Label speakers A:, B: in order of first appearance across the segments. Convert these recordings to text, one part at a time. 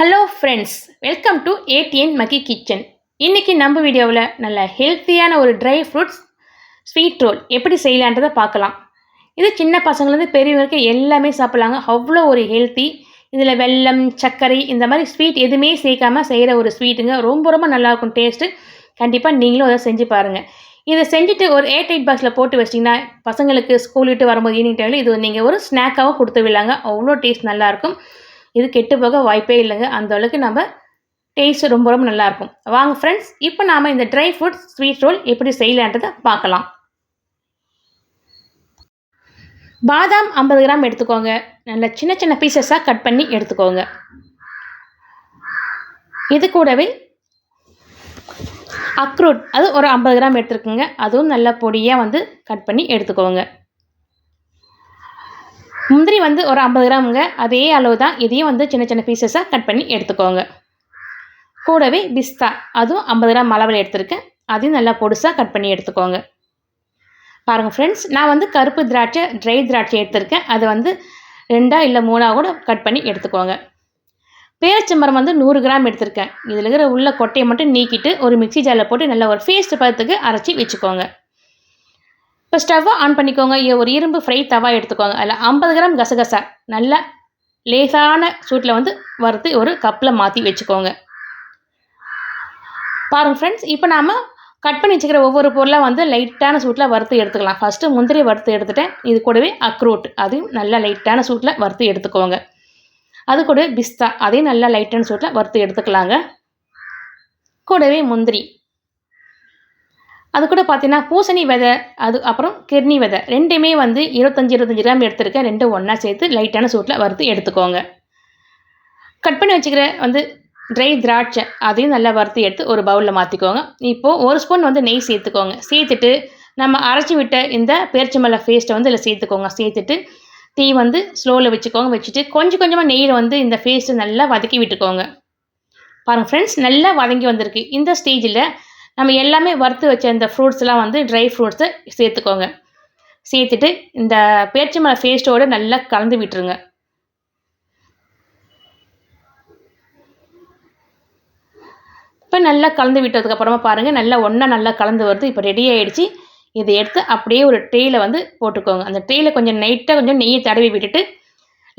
A: Hello friends welcome to ADN Makki kitchen இன்றைக்கி நம்ம வீடியோவில் நல்ல ஹெல்த்தியான ஒரு ட்ரை ஃப்ரூட்ஸ் ஸ்வீட் ரோல் எப்படி செய்யலான்றதை பார்க்கலாம். இது சின்ன பசங்கள்லேருந்து பெரியவருக்கு எல்லாமே சாப்பிட்லாங்க. அவ்வளோ ஒரு ஹெல்த்தி இதில் வெல்லம் சர்க்கரை இந்த மாதிரி ஸ்வீட் எதுவுமே சேர்க்காம செய்கிற ஒரு ஸ்வீட்டுங்க ரொம்ப ரொம்ப நல்லாயிருக்கும் டேஸ்ட்டு கண்டிப்பாக நீங்களும் அதை செஞ்சு பாருங்கள் இதை செஞ்சுட்டு ஒரு ஏர் டைட் பாக்ஸில் போட்டு வச்சிட்டிங்கன்னா பசங்களுக்கு ஸ்கூல் விட்டு வரும்போது ஈவினிங் டைமில் இது நீங்கள் ஒரு ஸ்நாக்காகவும் கொடுத்து விடலாங்க அவ்வளோ டேஸ்ட் நல்லாயிருக்கும். இது கெட்டு போக வாய்ப்பே இல்லைங்க. அந்த அளவுக்கு நம்ம டேஸ்ட் ரொம்ப ரொம்ப நல்லாயிருக்கும். வாங்க ஃப்ரெண்ட்ஸ் இப்போ நாம் இந்த ட்ரை ஃப்ரூட் ஸ்வீட் ரோல் எப்படி செய்யலான்றதை பார்க்கலாம். பாதாம் ஐம்பது கிராம் எடுத்துக்கோங்க. நல்ல சின்ன சின்ன பீசஸாக கட் பண்ணி எடுத்துக்கோங்க. இது கூடவே அக்ரூட் அது ஒரு ஐம்பது கிராம் எடுத்துருக்குங்க அதுவும் நல்ல பொடியாக வந்து கட் பண்ணி எடுத்துக்கோங்க. முந்திரி வந்து ஒரு ஐம்பது கிராமுங்க. அதே அளவு தான் இதையும் வந்து சின்ன சின்ன பீசஸாக கட் பண்ணி எடுத்துக்கோங்க. கூடவே பிஸ்தா அதுவும் ஐம்பது கிராம் அளவில் எடுத்திருக்கேன். அதையும் நல்லா பொடுசாக கட் பண்ணி எடுத்துக்கோங்க. பாருங்கள் ஃப்ரெண்ட்ஸ் நான் வந்து கருப்பு திராட்சை ட்ரை திராட்சை எடுத்திருக்கேன். அதை வந்து ரெண்டாக இல்லை மூணாக கூட கட் பண்ணி எடுத்துக்கோங்க. பேரச்சம்பரம் வந்து நூறு கிராம் எடுத்திருக்கேன். இதில் இருக்கிற உள்ள கொட்டையை மட்டும் நீக்கிட்டு ஒரு மிக்சி ஜாரில் போட்டு நல்லா ஒரு ஃபேஸ்ட் பதத்துக்கு அரைச்சி வச்சுக்கோங்க. இப்போ ஸ்டவ்வை ஆன் பண்ணிக்கோங்க. ஒரு இரும்பு ஃப்ரை தவா எடுத்துக்கோங்க. அதில் ஐம்பது கிராம் கசகசா. நல்லா லேசான சூட்டில் வந்து வறுத்து ஒரு கப்பில் மாற்றி வச்சுக்கோங்க. பாருங்கள் ஃப்ரெண்ட்ஸ் இப்போ நாம் கட் பண்ணி வச்சுக்கிற ஒவ்வொரு பொருளாக வந்து லைட்டான சூட்டில் வறுத்து எடுத்துக்கலாம். ஃபஸ்ட்டு முந்திரி வறுத்து எடுத்துட்டேன். இது கூடவே அக்ரூட். அதையும் நல்லா லைட்டான சூட்டில் வறுத்து எடுத்துக்கோங்க. அது கூடவே பிஸ்தா. அதையும் நல்லா லைட்டான சூட்டில் வறுத்து எடுத்துக்கலாங்க. கூடவே முந்திரி. அது கூட பார்த்தீங்கன்னா பூசணி விதை அது அப்புறம் கிர்னி விதை. ரெண்டுமே வந்து இருபத்தஞ்சி இருபத்தஞ்சி கிராம் எடுத்துருக்கேன். ரெண்டும் ஒன்றா சேர்த்து லைட்டான சூட்டில் வறுத்து எடுத்துக்கோங்க. கட் பண்ணி வச்சுக்கிற வந்து ட்ரை திராட்சை அதையும் நல்லா வறுத்து எடுத்து ஒரு பவுலில் மாற்றிக்கோங்க இப்போது ஒரு ஸ்பூன் வந்து நெய் சேர்த்துக்கோங்க. சேர்த்துட்டு நம்ம அரைச்சி விட்ட இந்த பேரிச்சம்பழ ஃபேஸ்ட்டை வந்து இதில் சேர்த்துக்கோங்க. சேர்த்துட்டு தீ வந்து ஸ்லோவில் வச்சுக்கோங்க. வச்சுட்டு கொஞ்சம் கொஞ்சமாக நெய்யில் வந்து இந்த ஃபேஸ்ட்டு நல்லா வதக்கி விட்டுக்கோங்க. பாருங்கள் ஃப்ரெண்ட்ஸ் நல்லா வதங்கி வந்திருக்கு. இந்த ஸ்டேஜில் நம்ம எல்லாமே வறுத்து வச்ச இந்த ஃப்ரூட்ஸ்லாம் வந்து ட்ரை ஃப்ரூட்ஸை சேர்த்துக்கோங்க. சேர்த்துட்டு இந்த பேரிச்சம்பழ பேஸ்ட்டோடு நல்லா கலந்து விட்டுருங்க. இப்போ நல்லா கலந்து விட்டதுக்கப்புறமா பாருங்கள் நல்லா ஒன்றா நல்லா கலந்து வருது. இப்போ ரெடி ஆகிடுச்சு இதை எடுத்து அப்படியே ஒரு ட்ரேயில் வந்து போட்டுக்கோங்க. அந்த ட்ரேயில் கொஞ்சம் நைட்டாக கொஞ்சம் நெய்யை தடவி விட்டுட்டு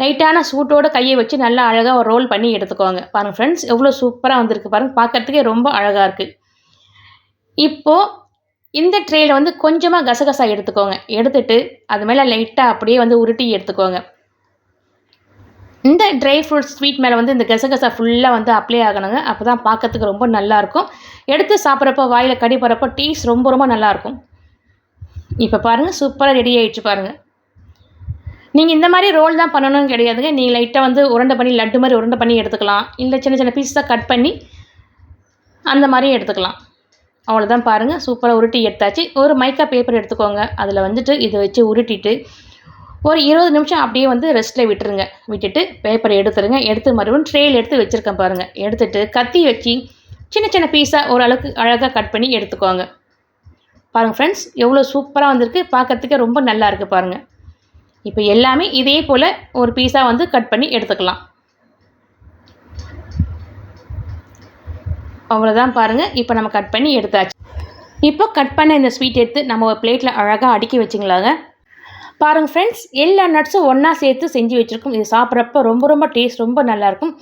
A: லைட்டான சூட்டோட கையை வச்சு நல்லா அழகாக ஒரு ரோல் பண்ணி எடுத்துக்கோங்க. பாருங்கள் ஃப்ரெண்ட்ஸ் எவ்வளோ சூப்பராக வந்திருக்கு பாருங்கள் பார்க்குறதுக்கே ரொம்ப அழகாக இருக்குது இப்போது இந்த ட்ரேயில் வந்து கொஞ்சமாக கசகசா எடுத்துக்கோங்க. எடுத்துட்டு அது மேலே லைட்டாக அப்படியே வந்து உருட்டி எடுத்துக்கோங்க. இந்த ட்ரை ஃப்ரூட்ஸ் ஸ்வீட் மேலே வந்து இந்த கசகசா ஃபுல்லாக வந்து அப்ளை ஆகணுங்க. அப்போ தான் பார்க்கறதுக்கு ரொம்ப நல்லாயிருக்கும் எடுத்து சாப்பிட்றப்போ வாயில் கடி போகிறப்போ டேஸ்ட் ரொம்ப ரொம்ப நல்லாயிருக்கும் இப்போ பாருங்கள் சூப்பராக ரெடி ஆகிடுச்சு பாருங்கள் நீங்கள் இந்த மாதிரி ரோல் தான் பண்ணணும்னு கிடையாதுங்க. நீங்கள் லைட்டாக வந்து உருண்டை பண்ணி லட்டு மாதிரி உருண்டை பண்ணி எடுத்துக்கலாம். இல்லை சின்ன சின்ன பீஸாக கட் பண்ணி அந்த மாதிரியும் எடுத்துக்கலாம். அவ்வளோதான் பாருங்கள் சூப்பராக உருட்டி எடுத்தாச்சு. ஒரு மைக்கா பேப்பர் எடுத்துக்கோங்க. அதில் வந்துட்டு இதை வச்சு உருட்டிட்டு ஒரு இருபது நிமிஷம் அப்படியே வந்து ரெஸ்ட்டில் விட்டுருங்க. விட்டுட்டு பேப்பரை எடுத்துருங்க. எடுத்து மறுபடியும் ட்ரேயில் எடுத்து வச்சுருக்கேன் பாருங்கள் எடுத்துட்டு கத்தி வச்சு சின்ன சின்ன பீஸாக ஓரளவுக்கு அழகாக கட் பண்ணி எடுத்துக்கோங்க. பாருங்கள் ஃப்ரெண்ட்ஸ் எவ்வளோ சூப்பராக வந்திருக்கு. பார்க்கறதுக்கே ரொம்ப நல்லா இருக்குது பாருங்கள் இப்போ எல்லாமே இதே போல் ஒரு பீஸாக வந்து கட் பண்ணி எடுத்துக்கலாம். அவ்வளோதான் பாருங்கள் இப்போ நம்ம கட் பண்ணி எடுத்தாச்சு. இப்போ கட் பண்ண இந்த ஸ்வீட் எடுத்து நம்ம ஒரு பிளேட்டில் அழகாக அடுக்கி வச்சுங்களாங்க பாருங்கள் ஃப்ரெண்ட்ஸ் எல்லா நட்ஸும் ஒன்றா சேர்த்து செஞ்சு வச்சுருக்கோம். இது சாப்பிட்றப்ப ரொம்ப ரொம்ப டேஸ்ட் ரொம்ப நல்லாயிருக்கும்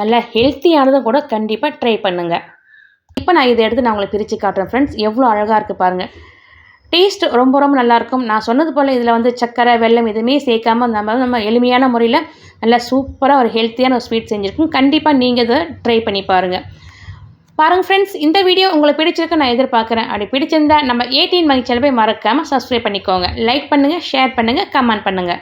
A: நல்லா ஹெல்த்தியானதும் கூட கண்டிப்பாக ட்ரை பண்ணுங்கள் இப்போ நான் இதை எடுத்து நான் உங்களை பிரித்து காட்டுறேன் ஃப்ரெண்ட்ஸ் எவ்வளோ அழகாக இருக்குது பாருங்கள் டேஸ்ட் ரொம்ப ரொம்ப நல்லாயிருக்கும் நான் சொன்னது போல் இதில் வந்து சக்கரை வெல்லம் எதுவுமே சேர்க்காம நம்ம நம்ம எளிமையான முறையில் நல்லா சூப்பராக ஒரு ஹெல்த்தியான ஒரு ஸ்வீட் செஞ்சுருக்கோம். கண்டிப்பாக நீங்கள் இதை ட்ரை பண்ணி பாருங்கள் பாருங்கள் ஃப்ரெண்ட்ஸ் இந்த வீடியோ உங்களுக்கு பிடிச்சிருக்கு நான் எதிர்பார்க்குறேன். அப்படி பிடிச்சிருந்தா நம்ம எயிட்டீன் மணி சேனல் போய் மறக்காமல் சப்ஸ்கிரைப் பண்ணிக்கோங்க. லைக் பண்ணுங்கள் ஷேர் பண்ணுங்கள் கமெண்ட் பண்ணுங்கள்